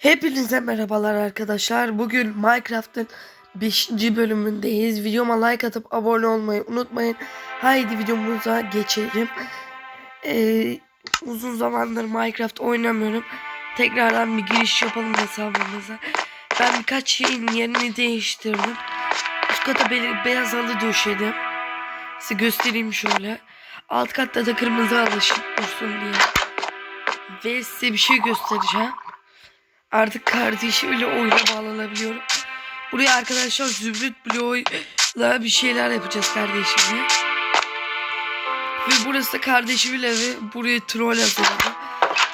Hepinize merhabalar arkadaşlar. Bugün Minecraft'ın 5. bölümündeyiz. Videoma like atıp abone olmayı unutmayın. Haydi videomuza geçelim. Ee, uzun zamandır Minecraft oynamıyorum. Tekrardan bir giriş yapalım hesabımıza. Ben birkaç şeyin yerini değiştirdim. Üst kata be- beyaz halı döşedim. Size göstereyim şöyle. Alt katta da kırmızı halı dursun diye. Ve size bir şey göstereceğim. Artık kardeşimle oyuna bağlanabiliyorum. Buraya arkadaşlar zümrüt bloğuyla bir şeyler yapacağız kardeşimle. Ve burası da kardeşimin evi. Buraya troll hazırladı.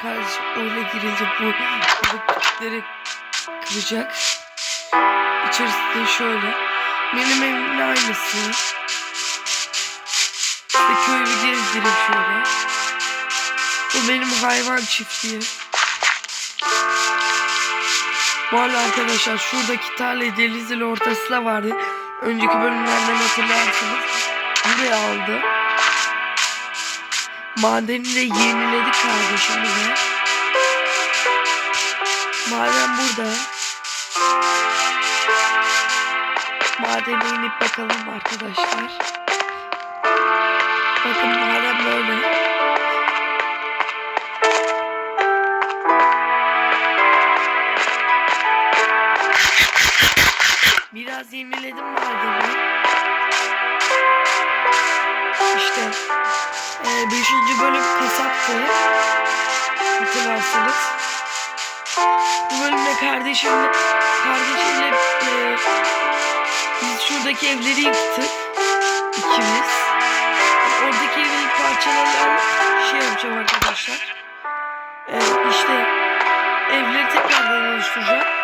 Kardeşim oyuna girince bu blokları kıracak. İçerisi de şöyle. Benim evimin aynısı. İşte köyü gezdireyim şöyle. Bu benim hayvan çiftliği. Bu arada arkadaşlar şuradaki tarla denizin ortasında vardı. Önceki bölümlerden hatırlarsınız. Buraya aldı. Madeni de yeniledik kardeşimle. Maden burada. Madene inip bakalım arkadaşlar. Bakın maden Biraz yeniledim madeni. İşte 5. bölüm kasaptı. Hatırlarsanız. Bu bölümde kardeşimle kardeşimle e, biz şuradaki evleri yıktık. ikimiz. Oradaki evin parçalarını şey yapacağım arkadaşlar. E, işte evleri tekrardan oluşturacağım.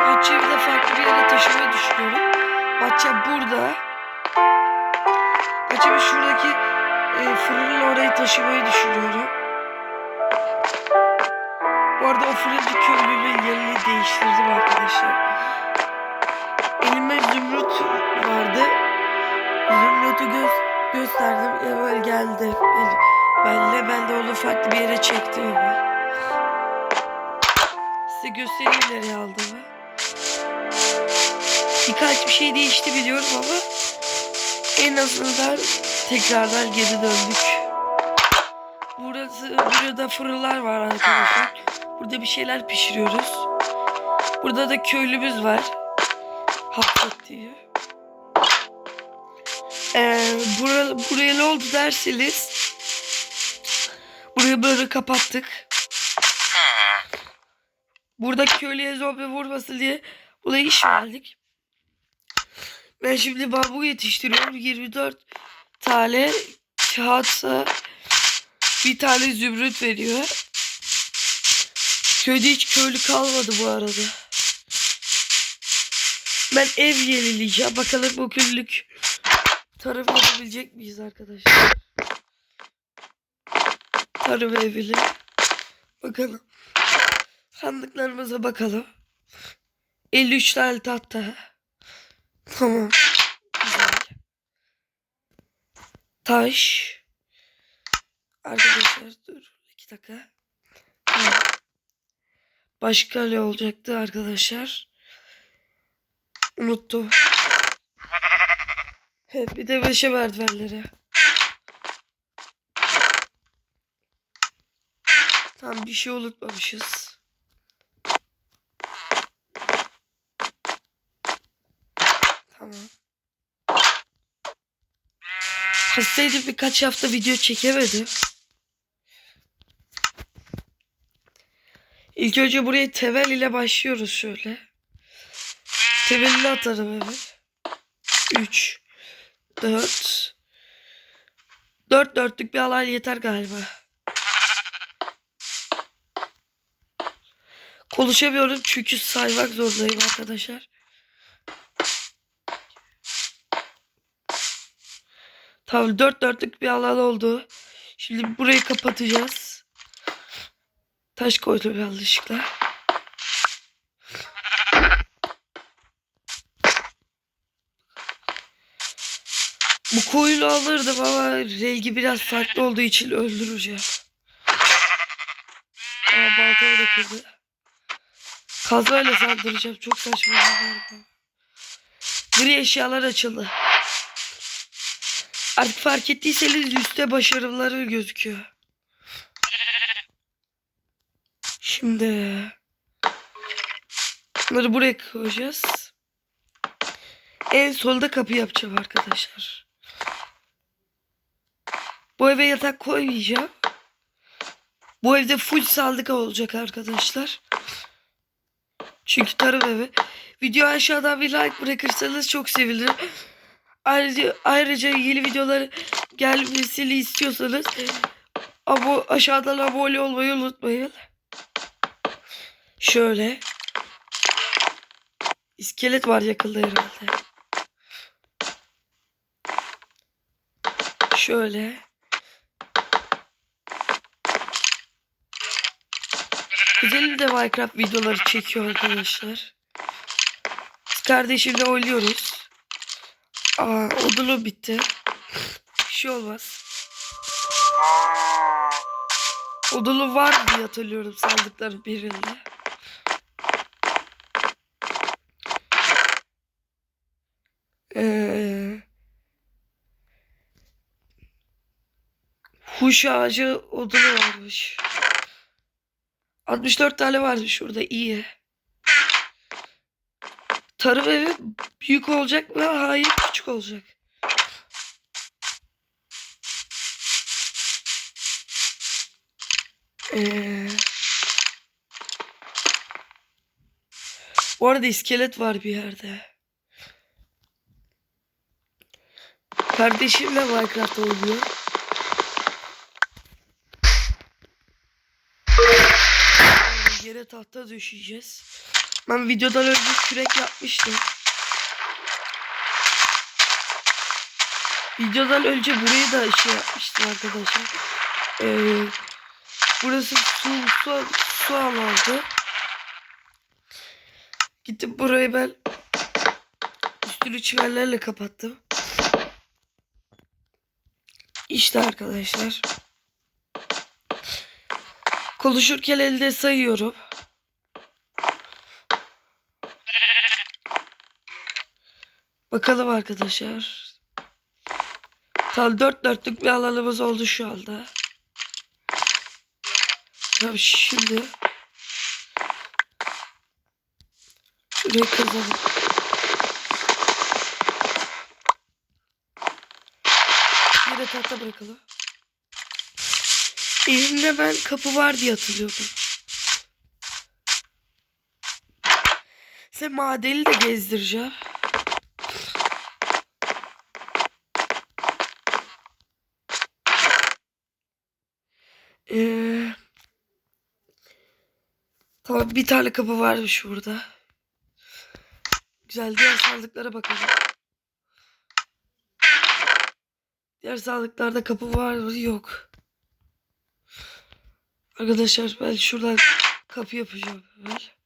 Bahçeyi de farklı bir yere taşımayı düşünüyorum. Bahçe burada. Bahçemi şuradaki e, fırının oraya taşımayı düşünüyorum. Bu arada o fırıncı köylünün yerini değiştirdim arkadaşlar. Elime zümrüt vardı. Zümrütü göz gösterdim. Hemen geldi. Ben, benle ben de onu farklı bir yere çektim hemen. Size göstereyim nereye aldığımı. Birkaç bir şey değişti biliyorum ama en azından tekrardan geri döndük. Burası, burada fırınlar var arkadaşlar. Burada bir şeyler pişiriyoruz. Burada da köylümüz var. Haftat diye. Ee, bura, buraya ne oldu derseniz burayı böyle kapattık. Burada köylüye zombi vurmasın diye buna iş verdik. Ben şimdi bambu yetiştiriyorum. 24 tane kağıtsa bir tane zümrüt veriyor. Köyde hiç köylü kalmadı bu arada. Ben ev yenileyeceğim. Bakalım bu köylülük tarım yapabilecek miyiz arkadaşlar? Tarım evini. Bakalım. Sandıklarımıza bakalım. 53 tane tahta. Tamam. Güzel. Taş. Arkadaşlar dur. iki dakika. Başka ne olacaktı arkadaşlar? Unuttum. Hep bir de meşe merdivenleri. Tam bir şey unutmamışız. Tamam. Hastaydım birkaç hafta video çekemedim. İlk önce buraya tevel ile başlıyoruz şöyle. Tevelini atarım evet. 3 4 4 dörtlük bir alan yeter galiba. Konuşamıyorum çünkü saymak zorundayım arkadaşlar. Tamam dört dörtlük bir alan oldu. Şimdi burayı kapatacağız. Taş koydum yanlışlıkla. Bu koyunu alırdım ama rengi biraz farklı olduğu için öldüreceğim. Aa baltamı da kırdı. Kazmayla saldıracağım. Çok saçma. galiba. Gri eşyalar açıldı. Artık fark ettiyseniz üstte başarıları gözüküyor. Şimdi bunları buraya koyacağız. En solda kapı yapacağım arkadaşlar. Bu eve yatak koymayacağım. Bu evde full sandık olacak arkadaşlar. Çünkü tarım evi. Video aşağıdan bir like bırakırsanız çok sevinirim. Ayrıca, ayrıca yeni videoları gelmesini istiyorsanız abo aşağıdan abone olmayı unutmayın. Şöyle. İskelet var yakında herhalde. Şöyle. Kuzenim de Minecraft videoları çekiyor arkadaşlar. Kardeşimle oynuyoruz. Aa odunu bitti. Bir şey olmaz. Odunu var diye hatırlıyorum sandıkların birinde. Ee, huş ağacı odunu varmış. 64 tane vardı şurada iyi. Tarım evi büyük olacak mı? Hayır küçük olacak. Ee, bu iskelet var bir yerde. Kardeşimle Minecraft oynuyor. Yere tahta düşeceğiz. Ben videodan önce kürek yapmıştım. Videodan önce burayı da şey yapmıştım arkadaşlar. Ee, burası su, su, su alandı. Gittim burayı ben üstünü çimenlerle kapattım. İşte arkadaşlar. Konuşurken elde sayıyorum. Bakalım arkadaşlar. Tam dört dörtlük bir alanımız oldu şu anda. Tamam şimdi. Şurayı kazalım. Yere tahta bırakalım. Elimde ben kapı var diye hatırlıyordum. Sen madeni de gezdireceğim. Tamam bir tane kapı varmış burada. Güzel diğer sandıklara bakalım. Diğer sandıklarda kapı var mı? Yok. Arkadaşlar ben şuradan kapı yapacağım. Ver.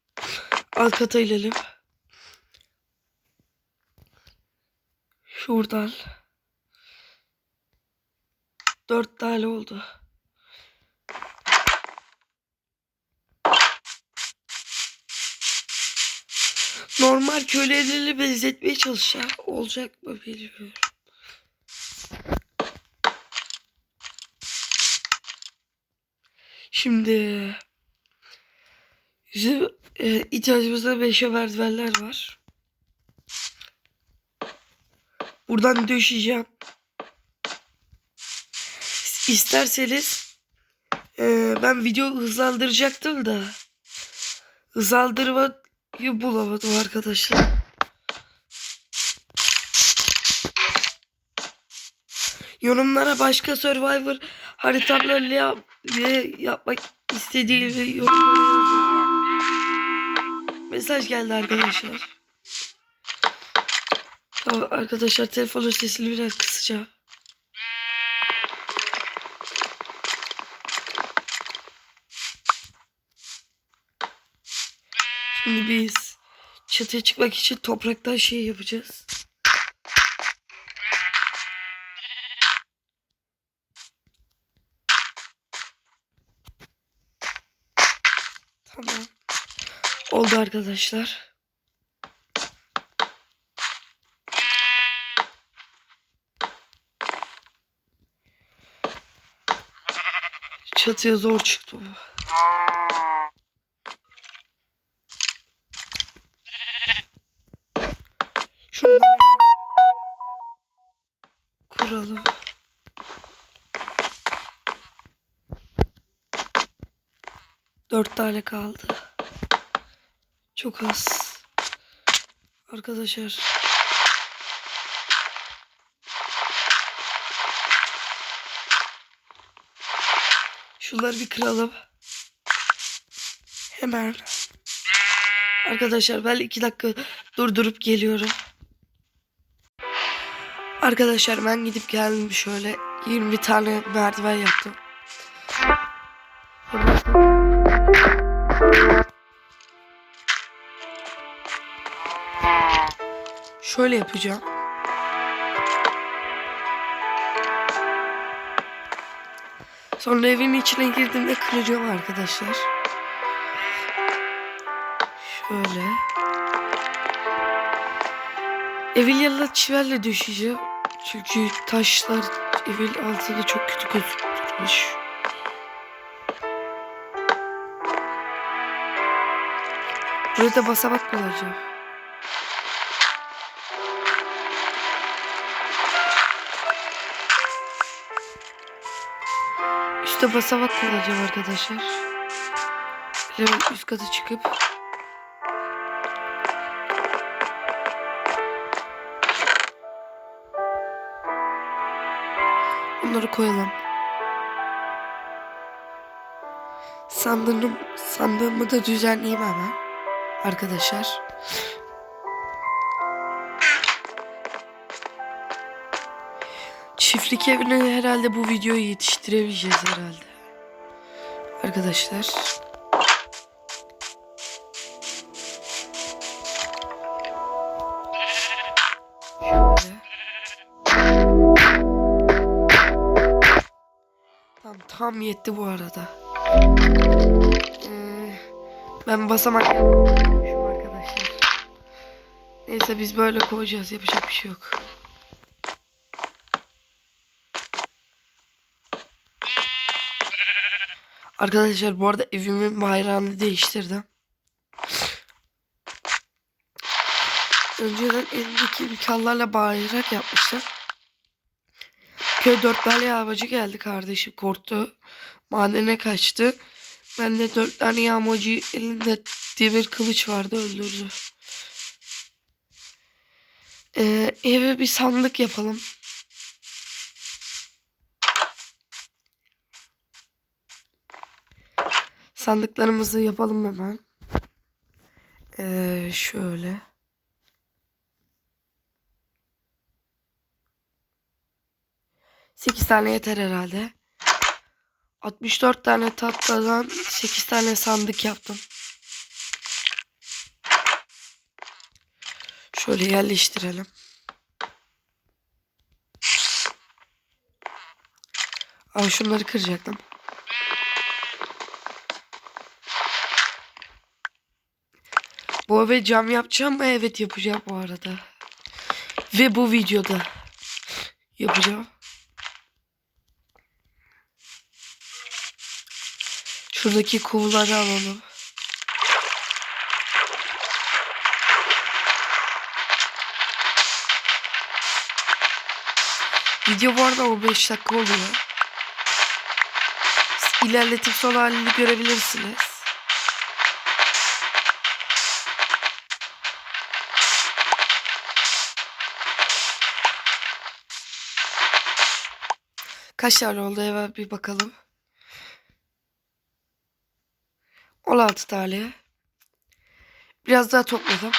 Alt kata inelim. Şuradan. Dört tane oldu. Normal köleleri benzetmeye çalışacağım. Olacak mı bilmiyorum. Şimdi bizim e, ihtiyacımızda beşe merdivenler var. Buradan döşeyeceğim. İsterseniz e, ben video hızlandıracaktım da hızlandırmayı bulamadım arkadaşlar. Yorumlara başka Survivor haritalarla yap ve yapmak istediğini yorumlara. Mesaj geldi arkadaşlar. Tamam arkadaşlar telefonun sesini biraz kısacağım. Şimdi biz çatıya çıkmak için topraktan şey yapacağız. Tamam. Oldu arkadaşlar. Çatıya zor çıktı bu. Dört tane kaldı. Çok az. Arkadaşlar. Şunları bir kıralım. Hemen. Arkadaşlar ben iki dakika durdurup geliyorum. Arkadaşlar ben gidip geldim şöyle 20 tane merdiven yaptım. Şöyle yapacağım. Sonra evin içine girdiğimde kıracağım arkadaşlar. Şöyle. Evin yanına çiverle düşeceğim. Çünkü taşlar evin altında çok kötü gözükmüş. Burada basamak kullanacağım. Üste basamak kullanacağım arkadaşlar. Hemen üst kata çıkıp Onları koyalım. Sandığım, sandığımı da düzenleyeyim hemen. Arkadaşlar. Çiftlik evine herhalde bu videoyu yetiştirebileceğiz herhalde. Arkadaşlar. Tam tam yetti bu arada. Ee, ben basamak yapmışım arkadaşlar. Neyse biz böyle koyacağız yapacak bir şey yok. Arkadaşlar bu arada evimin bayrağını değiştirdim. Önceden elimdeki imkanlarla bayrak yapmıştım. Köy dört yağmacı geldi kardeşim korktu. Madene kaçtı. Ben de dört tane yağmacı elinde demir kılıç vardı öldürdü. Ee, eve bir sandık yapalım. Sandıklarımızı yapalım hemen. Ee, şöyle. Sekiz tane yeter herhalde. 64 tane tatlıdan 8 tane sandık yaptım. Şöyle yerleştirelim. Aa şunları kıracaktım. Bu eve cam yapacağım mı? Evet yapacağım bu arada. Ve bu videoda yapacağım. Şuradaki kuğuları alalım. Video bu arada 15 dakika oluyor. İlerletip son halini görebilirsiniz. Kaç tane oldu eve bir bakalım. 16 tane. Biraz daha topladım.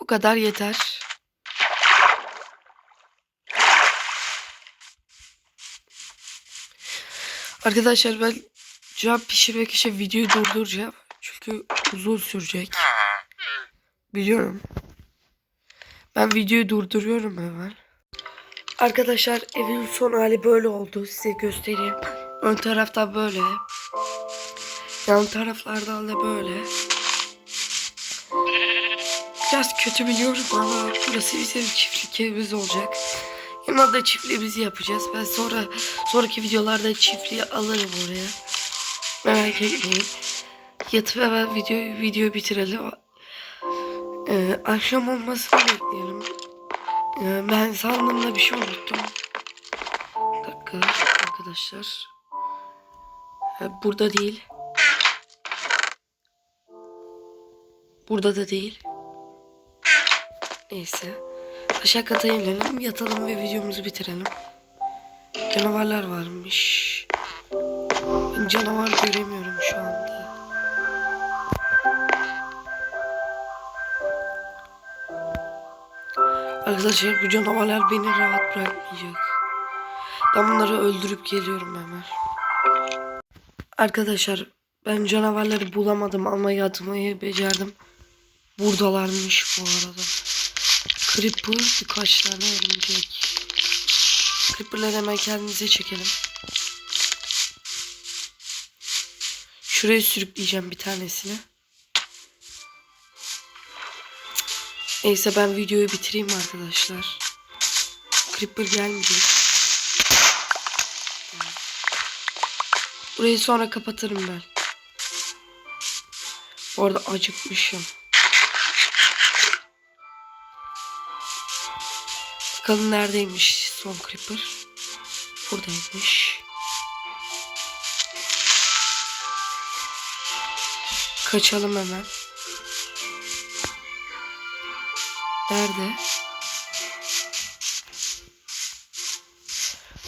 Bu kadar yeter. Arkadaşlar ben cam pişirmek için videoyu durduracağım. Çünkü uzun sürecek. Biliyorum. Ben videoyu durduruyorum hemen. Arkadaşlar evin son hali böyle oldu. Size göstereyim. Ön tarafta böyle. Yan taraflarda da böyle. Biraz kötü biliyorum ama burası bizim çiftlik evimiz olacak. Yanına da çiftliğimizi yapacağız. Ben sonra sonraki videolarda çiftliği alırım oraya. Merak etmeyin. Yatıp hemen videoyu, videoyu bitirelim. Ee, akşam olmasını bekleyelim. Ee, ben sandığımda bir şey unuttum. Bir dakika arkadaşlar. Ha, burada değil. Burada da değil. Neyse. Aşağı kata inelim, yatalım ve videomuzu bitirelim. Canavarlar varmış. Canavar göremiyorum şu anda. Arkadaşlar bu canavarlar beni rahat bırakmayacak. Ben bunları öldürüp geliyorum hemen. Arkadaşlar ben canavarları bulamadım ama yatmayı becerdim. Buradalarmış bu arada. Creeper birkaç tane örümcek. Creeper'ları hemen kendimize çekelim. Şuraya sürükleyeceğim bir tanesini. Neyse ben videoyu bitireyim arkadaşlar. Creeper gelmeyecek. Burayı sonra kapatırım ben. Bu arada acıkmışım. Bakalım neredeymiş son creeper. Buradaymış. Kaçalım hemen. Nerede?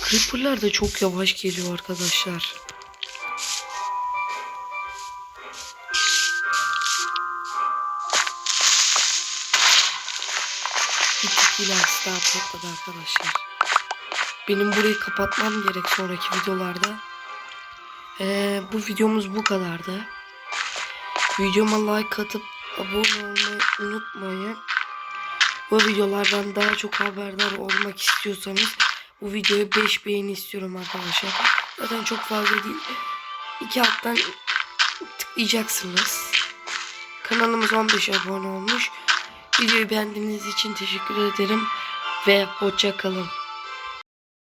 Creeper'lar da çok yavaş geliyor arkadaşlar. Bir tık ilerisi daha patladı arkadaşlar. Benim burayı kapatmam gerek sonraki videolarda. Ee, bu videomuz bu kadardı. Videoma like atıp abone olmayı unutmayın. Bu videolardan daha çok haberdar olmak istiyorsanız bu videoya 5 beğeni istiyorum arkadaşlar. Zaten çok fazla değil. İki alttan tıklayacaksınız. Kanalımız 15 abone olmuş. Videoyu beğendiğiniz için teşekkür ederim ve hoşça kalın.